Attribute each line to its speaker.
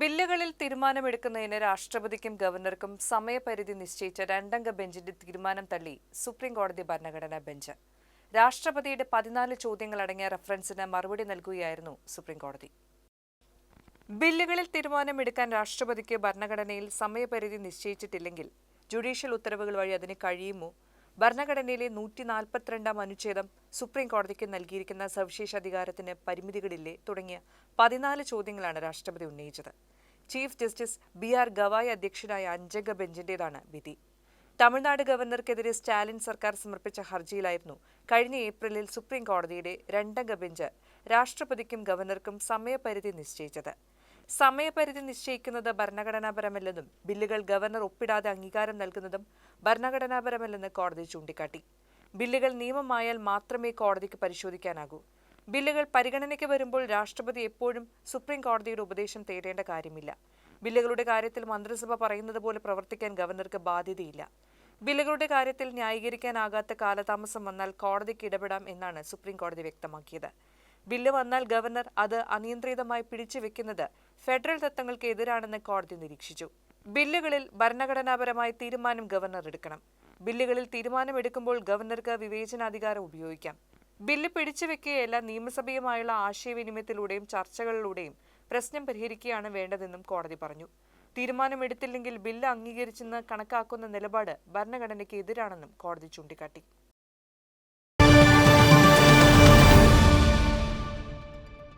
Speaker 1: ബില്ലുകളിൽ തീരുമാനമെടുക്കുന്നതിന് രാഷ്ട്രപതിക്കും ഗവർണർക്കും സമയപരിധി നിശ്ചയിച്ച രണ്ടംഗ ബെഞ്ചിന്റെ തീരുമാനം തള്ളി സുപ്രീം കോടതി ഭരണഘടനാ ബെഞ്ച്. രാഷ്ട്രപതിയുടെ പതിനാല് ചോദ്യങ്ങളടങ്ങിയ റഫറൻസിന് മറുപടി നൽകുകയായിരുന്നു സുപ്രീം കോടതി. ബില്ലുകളിൽ തീരുമാനമെടുക്കാൻ രാഷ്ട്രപതിക്ക് ഭരണഘടനയിൽ സമയപരിധി നിശ്ചയിച്ചിട്ടില്ലെങ്കിൽ ജുഡീഷ്യൽ ഉത്തരവുകൾ വഴി അതിന് കഴിയുമോ? ഭരണഘടനയിലെ നൂറ്റി നാൽപ്പത്തിരണ്ടാം അനുച്ഛേദം സുപ്രീം കോടതിക്ക് നൽകിയിരിക്കുന്ന സവിശേഷ അധികാരത്തിന് പരിമിതികളില്ലേ തുടങ്ങിയ പതിനാല് ചോദ്യങ്ങളാണ് രാഷ്ട്രപതി ഉന്നയിച്ചത്. Chief justice B R Gavai അധ്യക്ഷനായ അഞ്ചംഗ ബെഞ്ചിന്റേതാണ് വിധി. തമിഴ്നാട് ഗവർണർക്കെതിരെ സ്റ്റാലിൻ സർക്കാർ സമർപ്പിച്ച ഹർജിയിലായിരുന്നു കഴിഞ്ഞ ഏപ്രിലിൽ സുപ്രീം കോടതിയുടെ രണ്ടംഗ ബെഞ്ച് രാഷ്ട്രപതിക്കും ഗവർണർക്കും സമയപരിധി നിശ്ചയിച്ചത്. സമയപരിധി നിശ്ചയിക്കുന്നത് ഭരണഘടനാപരമല്ലെന്നും ബില്ലുകൾ ഗവർണർ ഒപ്പിടാതെ അംഗീകാരം നൽകുന്നതും ഭരണഘടനാപരമല്ലെന്ന് കോടതി ചൂണ്ടിക്കാട്ടി. ബില്ലുകൾ നിയമമായാൽ മാത്രമേ കോടതിക്ക് പരിശോധിക്കാനാകൂ. ബില്ലുകൾ പരിഗണനയ്ക്ക് വരുമ്പോൾ രാഷ്ട്രപതി എപ്പോഴും സുപ്രീം കോടതിയുടെ ഉപദേശം തേടേണ്ട കാര്യമില്ല. ബില്ലുകളുടെ കാര്യത്തിൽ മന്ത്രിസഭ പറയുന്നത് പോലെ പ്രവർത്തിക്കാൻ ഗവർണർക്ക് ബാധ്യതയില്ല. ബില്ലുകളുടെ കാര്യത്തിൽ ന്യായീകരിക്കാനാകാത്ത കാലതാമസം വന്നാൽ കോടതിക്ക് ഇടപെടാം എന്നാണ് സുപ്രീം കോടതി വ്യക്തമാക്കിയത്. ബില്ല് വന്നാൽ ഗവർണർ അത് അനിയന്ത്രിതമായി പിടിച്ചുവെക്കുന്നത് ഫെഡറൽ തത്വങ്ങൾക്ക് എതിരാണെന്ന് കോടതി നിരീക്ഷിച്ചു. ബില്ലുകളിൽ ഭരണഘടനാപരമായ തീരുമാനം ഗവർണർ എടുക്കണം. ബില്ലുകളിൽ തീരുമാനമെടുക്കുമ്പോൾ ഗവർണർക്ക് വിവേചനാധികാരം ഉപയോഗിക്കാം. ബില്ല് പിടിച്ചുവെക്കുകയല്ല നിയമസഭയുമായുള്ള ആശയവിനിമയത്തിലൂടെയും ചർച്ചകളിലൂടെയും പ്രശ്നം പരിഹരിക്കുകയാണ് വേണ്ടതെന്നും കോടതി പറഞ്ഞു. തീരുമാനമെടുത്തില്ലെങ്കിൽ ബില്ല് അംഗീകരിച്ചെന്ന് കണക്കാക്കുന്ന നിലപാട് ഭരണഘടനയ്ക്ക് എതിരാണെന്നും കോടതി ചൂണ്ടിക്കാട്ടി.